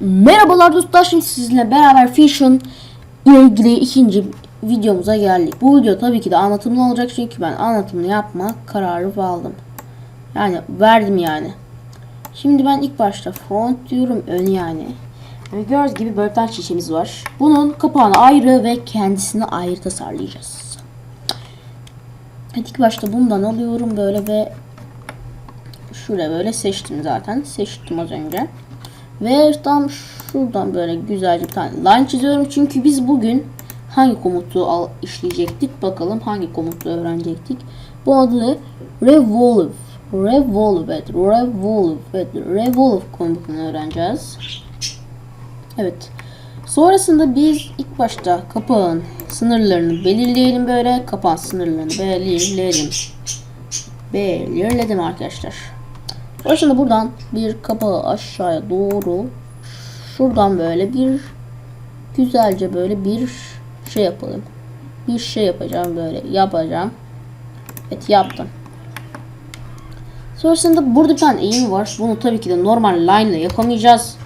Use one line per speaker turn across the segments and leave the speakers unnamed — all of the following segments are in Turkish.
Merhabalar dostlar şimdi sizinle beraber Fusion ile ilgili ikinci videomuza geldik. Bu video tabii ki de anlatımlı olacak çünkü ben anlatımını yapma kararı aldım. Yani verdim yani. Şimdi ben ilk başta front diyorum ön yani. Ve gördüğünüz gibi bölten şişemiz var. Bunun kapağını ayrı ve kendisini ayrı tasarlayacağız. Evet ilk başta bundan alıyorum böyle ve şuraya böyle seçtim zaten. Seçtim az önce. Ve tam şuradan böyle güzelce bir tane line çiziyorum. Çünkü biz bugün hangi komutu al, işleyecektik? Bakalım hangi komutu öğrenecektik? Bu adı revolve. Revolve, evet, revolve, evet, revolve komutunu öğreneceğiz. Evet. Sonrasında biz ilk başta kapağın sınırlarını belirleyelim böyle. Kapağın sınırlarını belirleyelim. Belirledim arkadaşlar. Sonrasında buradan bir kapağı aşağıya doğru şuradan böyle bir güzelce böyle bir şey yapalım. Bir şey yapacağım böyle yapacağım. Evet yaptım. Sonrasında burada bir tane eğim var. Bunu tabii ki de normal line ile yapamayacağız.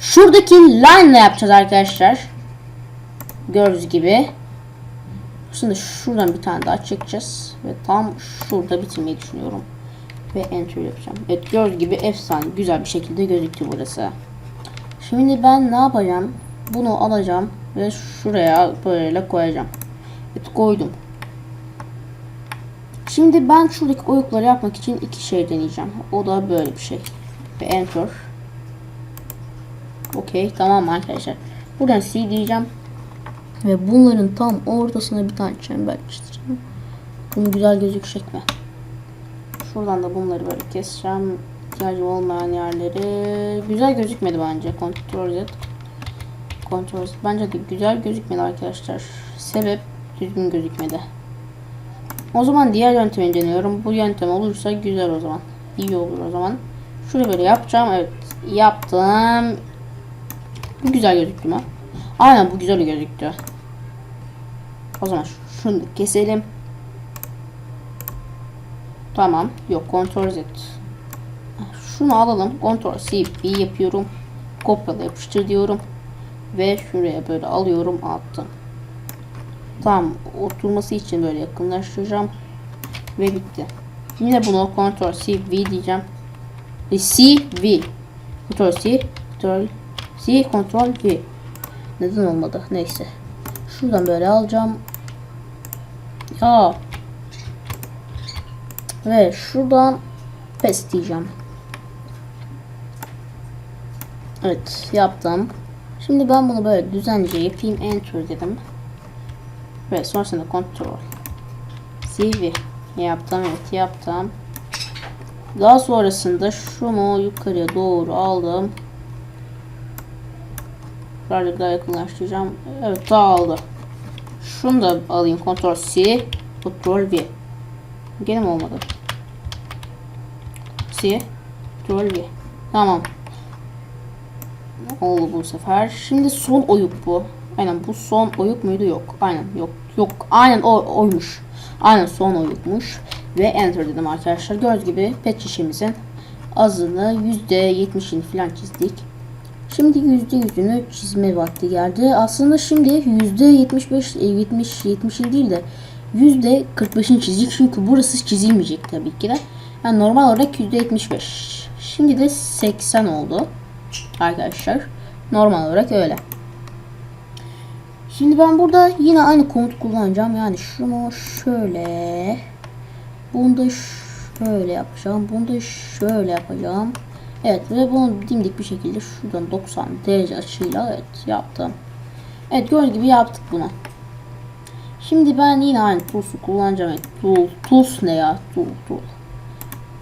Şuradaki line ile yapacağız arkadaşlar. Gördüğünüz gibi. Şimdi şuradan bir tane daha çekeceğiz. Ve tam şurada bitirmeyi düşünüyorum. Ve enter yapacağım. Evet gördüğünüz gibi efsane güzel bir şekilde gözüktü burası. Şimdi ben ne yapacağım? Bunu alacağım ve şuraya böyle koyacağım. Evet koydum. Şimdi ben şuradaki oyukları yapmak için iki şey deneyeceğim. O da böyle bir şey. Ve enter. Okey tamam arkadaşlar. Buradan C diyeceğim. Ve bunların tam ortasına bir tane çember çizeceğim. Bunu güzel gözükecek mi? Şuradan da bunları böyle keseceğim. İhtiyacım olmayan yerleri. Güzel gözükmedi bence. Ctrl Z. Ctrl Z. Bence de güzel gözükmedi arkadaşlar. Sebep düzgün gözükmedi. O zaman diğer yöntemi deniyorum. Bu yöntem olursa güzel o zaman. İyi olur o zaman. Şuraya böyle yapacağım. Evet. Yaptım. Bu güzel gözüktü mü? Aynen bu güzel gözüktü. O zaman şunu keselim. Tamam. Yok Ctrl Z. Şunu alalım. Ctrl C B yapıyorum. Kopyala yapıştır diyorum. Ve şuraya böyle alıyorum attım. Tam oturması için böyle yakınlaştıracağım. Ve bitti. Yine bunu Ctrl C V diyeceğim. E, C V. Ctrl C Ctrl C Ctrl V. Neden olmadı? Neyse. Şuradan böyle alacağım. Ya ve şuradan pes diyeceğim. Evet yaptım. Şimdi ben bunu böyle düzenli yapayım. Enter dedim. Ve sonrasında kontrol. CV yaptım. Evet yaptım. Daha sonrasında şunu yukarıya doğru aldım. Birazcık daha yakınlaştıracağım. Evet dağıldı. Şunu da alayım. Ctrl C. Ctrl V. Gene olmadı? Ctrl V. Tamam. Oldu bu sefer. Şimdi son oyuk bu. Aynen bu son oyuk muydu? Yok. Aynen yok. Yok. Aynen o oymuş. Aynen son oyukmuş. Ve enter dedim arkadaşlar. Gördüğünüz gibi pet şişemizin azını %70'ini falan çizdik. Şimdi %100'ünü çizme vakti geldi. Aslında şimdi %75 70 70 değil de %45'ini çizecek çünkü burası çizilmeyecek tabii ki de. Yani normal olarak %75. Şimdi de 80 oldu. Arkadaşlar. Normal olarak öyle. Şimdi ben burada yine aynı komut kullanacağım. Yani şunu şöyle. Bunu da şöyle yapacağım. Bunu da şöyle yapacağım. Evet ve bunu dimdik bir şekilde şuradan 90 derece açıyla evet yaptım. Evet gördüğünüz gibi yaptık bunu. Şimdi ben yine aynı tools'u kullanacağım. Evet, tool, tools ne ya? Tool, tool.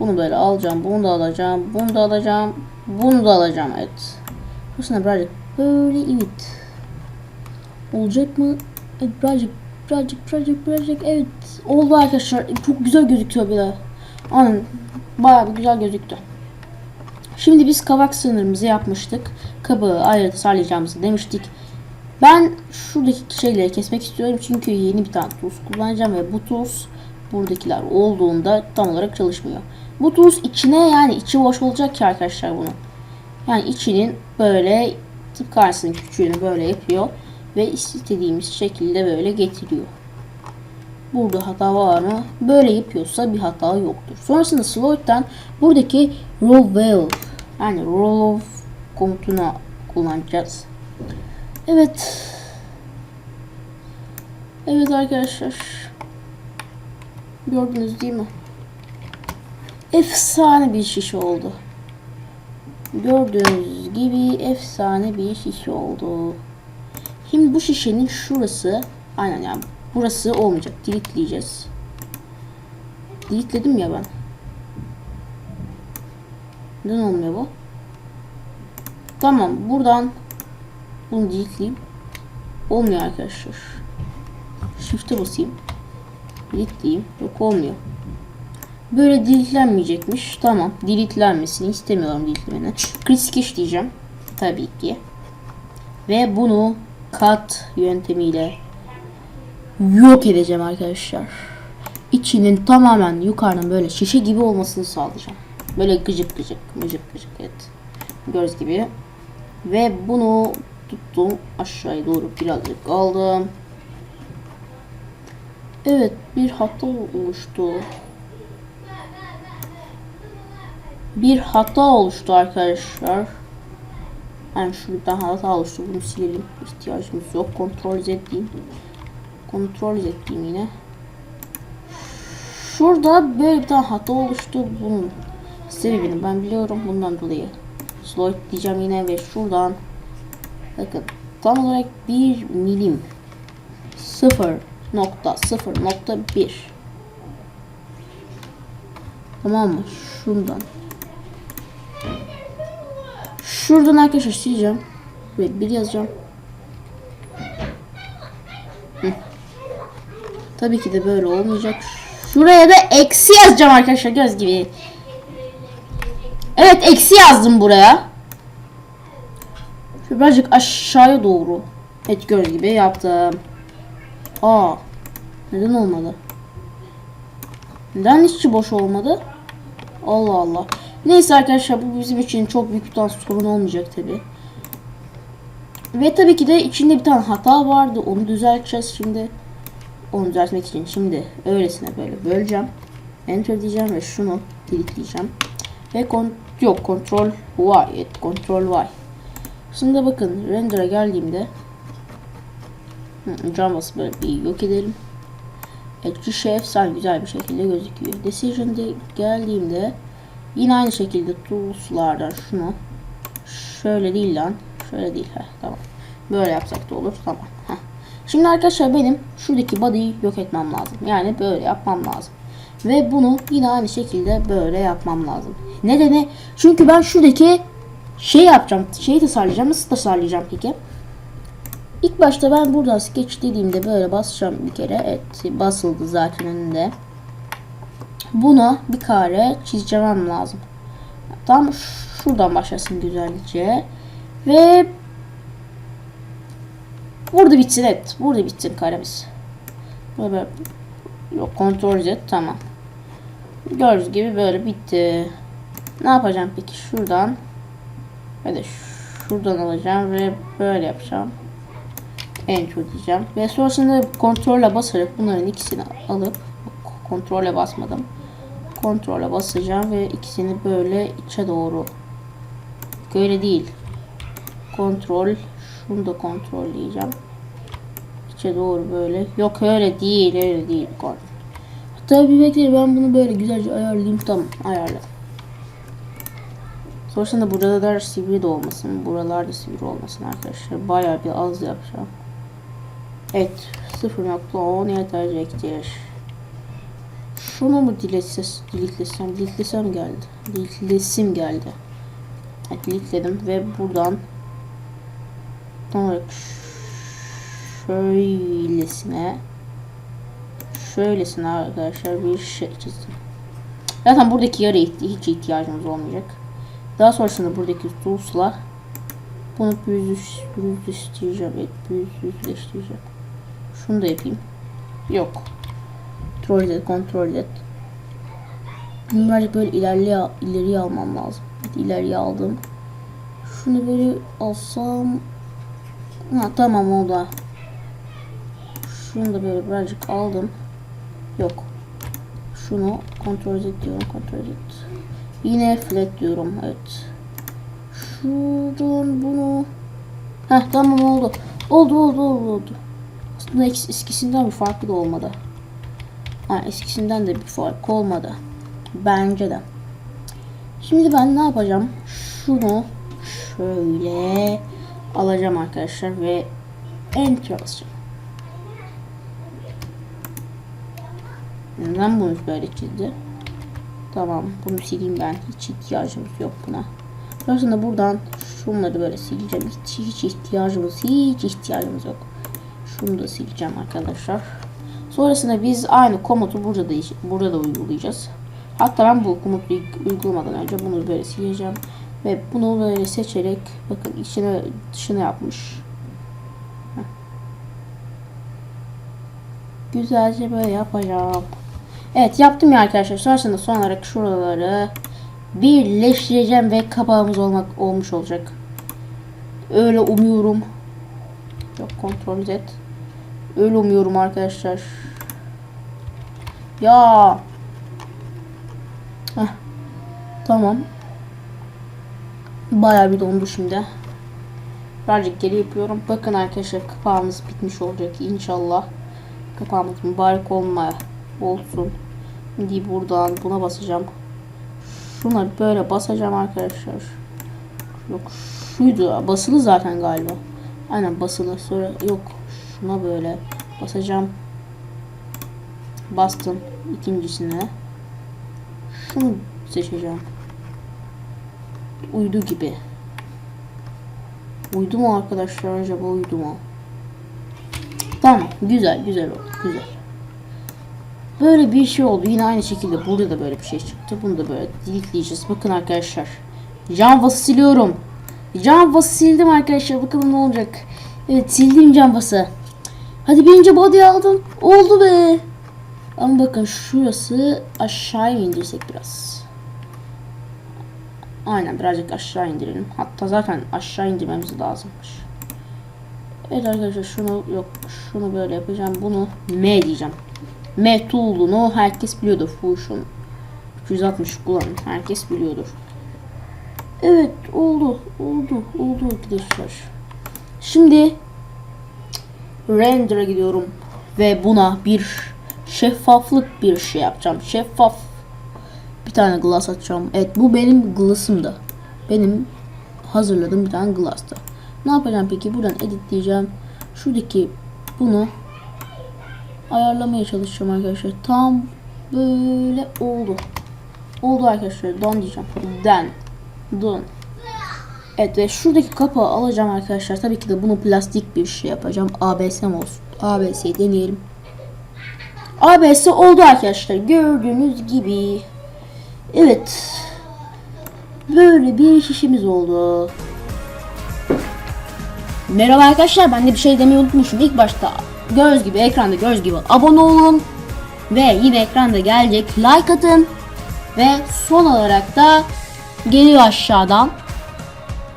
Bunu böyle alacağım. Bunu da alacağım. Bunu da alacağım. Bunu da alacağım. Evet. Burasına birazcık böyle evet. Olacak mı? Evet birazcık birazcık birazcık birazcık evet. Oldu arkadaşlar. Çok güzel gözüküyor bir de. Anın bayağı bir güzel gözüktü. Şimdi biz kavak sınırımızı yapmıştık. Kabağı ayrı tasarlayacağımızı demiştik. Ben şuradaki şeyleri kesmek istiyorum çünkü yeni bir tane tools kullanacağım ve bu tools buradakiler olduğunda tam olarak çalışmıyor. Bu tools içine yani içi boş olacak ki arkadaşlar bunu. Yani içinin böyle tıpkı karşısının küçüğünü böyle yapıyor ve istediğimiz şekilde böyle getiriyor. Burada hata var mı? Böyle yapıyorsa bir hata yoktur. Sonrasında Sloyd'dan buradaki roll valve yani roll of komutunu kullanacağız. Evet. Evet arkadaşlar. Gördünüz değil mi? Efsane bir şişe oldu. Gördüğünüz gibi efsane bir şişe oldu. Şimdi bu şişenin şurası aynen yani burası olmayacak. Deleteleyeceğiz. Deleteledim ya ben. Neden olmuyor bu? Tamam buradan bunu deleteleyeyim. Olmuyor arkadaşlar. Shift'e basayım. Deleteleyeyim. Yok olmuyor. Böyle deletelenmeyecekmiş. Tamam. Deletelenmesini istemiyorum deletelemeni. Kritik iş diyeceğim. Tabii ki. Ve bunu kat yöntemiyle yok edeceğim arkadaşlar. İçinin tamamen yukarıdan böyle şişe gibi olmasını sağlayacağım. Böyle gıcık gıcık, gıcık gıcık evet. Göz gibi. Ve bunu tuttum aşağıya doğru birazcık aldım. Evet bir hata oluştu. Bir hata oluştu arkadaşlar. Yani şuradan hata oluştu. Bunu silelim. İhtiyacımız yok. Kontrol Z diyeyim. Kontrol Z diyeyim yine. Şurada böyle bir tane hata oluştu. Bunun sebebini ben biliyorum. Bundan dolayı slow diyeceğim yine ve şuradan bakın tam olarak 1 milim 0.0.1 Tamam mı? Şundan Şuradan arkadaşlar sileceğim. Ve bir yazacağım. Tabii ki de böyle olmayacak. Şuraya da eksi yazacağım arkadaşlar göz gibi. Evet eksi yazdım buraya. Birazcık aşağıya doğru. Evet göz gibi yaptım. Aa. Neden olmadı? Neden içi boş olmadı? Allah Allah. Neyse arkadaşlar bu bizim için çok büyük bir sorun olmayacak tabi. Ve tabii ki de içinde bir tane hata vardı. Onu düzelteceğiz şimdi. Onu düzeltmek için şimdi öylesine böyle böleceğim. Enter diyeceğim ve şunu deleteleyeceğim. Ve kon yok kontrol Y. Kontrol Y. Şimdi bakın render'a geldiğimde Canvas'ı böyle bir yok edelim. Evet, şey efsane güzel bir şekilde gözüküyor. Decision'de geldiğimde Yine aynı şekilde tools'lardan şunu şöyle değil lan. Şöyle değil. Heh, tamam. Böyle yapsak da olur. Tamam. Heh. Şimdi arkadaşlar benim şuradaki body'yi yok etmem lazım. Yani böyle yapmam lazım. Ve bunu yine aynı şekilde böyle yapmam lazım. Nedeni? Çünkü ben şuradaki şey yapacağım. Şeyi tasarlayacağım. Nasıl tasarlayacağım peki? İlk başta ben buradan sketch dediğimde böyle basacağım bir kere. Evet basıldı zaten önünde. Buna bir kare çizeceğim lazım. Tam şuradan başlasın güzelce. Ve burada bitsin evet. Burada bitsin karemiz. Böyle yok kontrol et tamam. Gördüğünüz gibi böyle bitti. Ne yapacağım peki şuradan ve de şuradan alacağım ve böyle yapacağım. Enter diyeceğim. Ve sonrasında kontrolle basarak bunların ikisini alıp kontrole basmadım. Kontrole basacağım ve ikisini böyle içe doğru. Böyle değil. Kontrol şunu da kontrolleyeceğim. İçe doğru böyle. Yok öyle değil öyle değil. Hatta bir bekleyin ben bunu böyle güzelce ayarlayayım. Tamam ayarla sonrasında burada da sivri de olmasın buralarda sivri olmasın arkadaşlar. Bayağı bir az yapacağım evet 0.10 yetercektir şunu mu diletsiz, diletlesem, diletlesem geldi. Diletlesim geldi. Evet, diletledim ve buradan olarak şöylesine şöylesine arkadaşlar bir şey çizdim. Zaten buradaki yarı hiç ihtiyacımız olmayacak. Daha sonrasında buradaki tools'la bunu büyüzüş, büyüzleştireceğim. Evet, büyüzleştireceğim. Şunu da yapayım. Yok kontrol et, kontrol et. Bunları böyle ilerleye, ileriye almam lazım. İleriye aldım. Şunu böyle alsam. Ha, tamam oldu. Şunu da böyle birazcık aldım. Yok. Şunu kontrol et diyorum. Kontrol et. Yine flat diyorum. Evet. Şuradan bunu. Heh tamam oldu. Oldu oldu oldu oldu. Aslında es- eskisinden bir farklı da olmadı. Ha, eskisinden de bir fark olmadı. Bence de. Şimdi ben ne yapacağım? Şunu şöyle alacağım arkadaşlar ve enter basacağım. Neden bunu böyle çizdi? Tamam bunu sileyim ben. Hiç ihtiyacımız yok buna. Sonrasında buradan şunları böyle sileceğim. Hiç, hiç ihtiyacımız hiç ihtiyacımız yok. Şunu da sileceğim arkadaşlar. Sonrasında biz aynı komutu burada da burada da uygulayacağız. Hatta ben bu komutu uy- uygulamadan önce bunu böyle sileceğim ve bunu böyle seçerek bakın içine dışına yapmış. Güzelce böyle yapacağım. Evet yaptım ya arkadaşlar. Sonrasında son olarak şuraları birleştireceğim ve kapağımız olmak olmuş olacak. Öyle umuyorum. Yok kontrol et. Öyle umuyorum arkadaşlar. Ya. Heh. Tamam. Bayağı bir dondu şimdi. Birazcık geri yapıyorum. Bakın arkadaşlar kapağımız bitmiş olacak inşallah. Kapağımız mübarek olma olsun. Şimdi buradan buna basacağım. Şuna böyle basacağım arkadaşlar. Yok şuydu basılı zaten galiba. Aynen basılı sonra yok şuna böyle basacağım. Bastım ikincisine. Şunu seçeceğim. Uydu gibi. Uydu mu arkadaşlar acaba uydu mu? Tamam güzel güzel oldu güzel. Böyle bir şey oldu. Yine aynı şekilde burada da böyle bir şey çıktı. Bunu da böyle deleteleyeceğiz. Bakın arkadaşlar. Canvas'ı siliyorum. Canvas'ı sildim arkadaşlar. Bakalım ne olacak. Evet sildim Canvas'ı. Hadi birinci body aldım. Oldu be. Ama bakın şurası aşağı indirsek biraz. Aynen birazcık aşağı indirelim. Hatta zaten aşağı indirmemiz lazımmış. Evet arkadaşlar şunu yok şunu böyle yapacağım. Bunu M diyeceğim. M tool'unu herkes biliyordur. Fusion 360 kullanın. Herkes biliyordur. Evet oldu. Oldu. Oldu arkadaşlar. Şimdi render'a gidiyorum ve buna bir şeffaflık bir şey yapacağım. Şeffaf bir tane glass atacağım. Evet bu benim glass'ımdı. Benim hazırladığım bir tane glass'tı. Ne yapacağım peki? Buradan edit diyeceğim. Şuradaki bunu ayarlamaya çalışacağım arkadaşlar. Tam böyle oldu. Oldu arkadaşlar. Don diyeceğim. Den. Don. Evet ve şuradaki kapağı alacağım arkadaşlar. Tabii ki de bunu plastik bir şey yapacağım. ABS'm olsun. ABS'yi deneyelim. ABS oldu arkadaşlar. Gördüğünüz gibi. Evet. Böyle bir şişimiz oldu. Merhaba arkadaşlar ben de bir şey demeyi unutmuşum. İlk başta göz gibi ekranda göz gibi abone olun. Ve yine ekranda gelecek like atın. Ve son olarak da geliyor aşağıdan.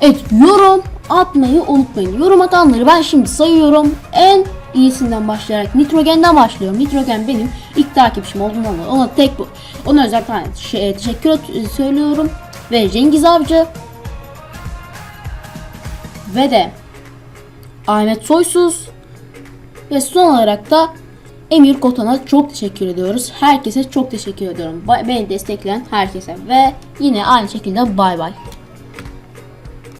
Evet yorum atmayı unutmayın. Yorum atanları ben şimdi sayıyorum. En iyisinden başlayarak nitrogenden başlıyorum. Nitrogen benim ilk takipçim olduğundan dolayı ona tek bu. Ona özel tane şey, teşekkür et- söylüyorum. Ve Cengiz Avcı ve de Ahmet Soysuz ve son olarak da Emir Kotan'a çok teşekkür ediyoruz. Herkese çok teşekkür ediyorum. Beni destekleyen herkese ve yine aynı şekilde bay bay.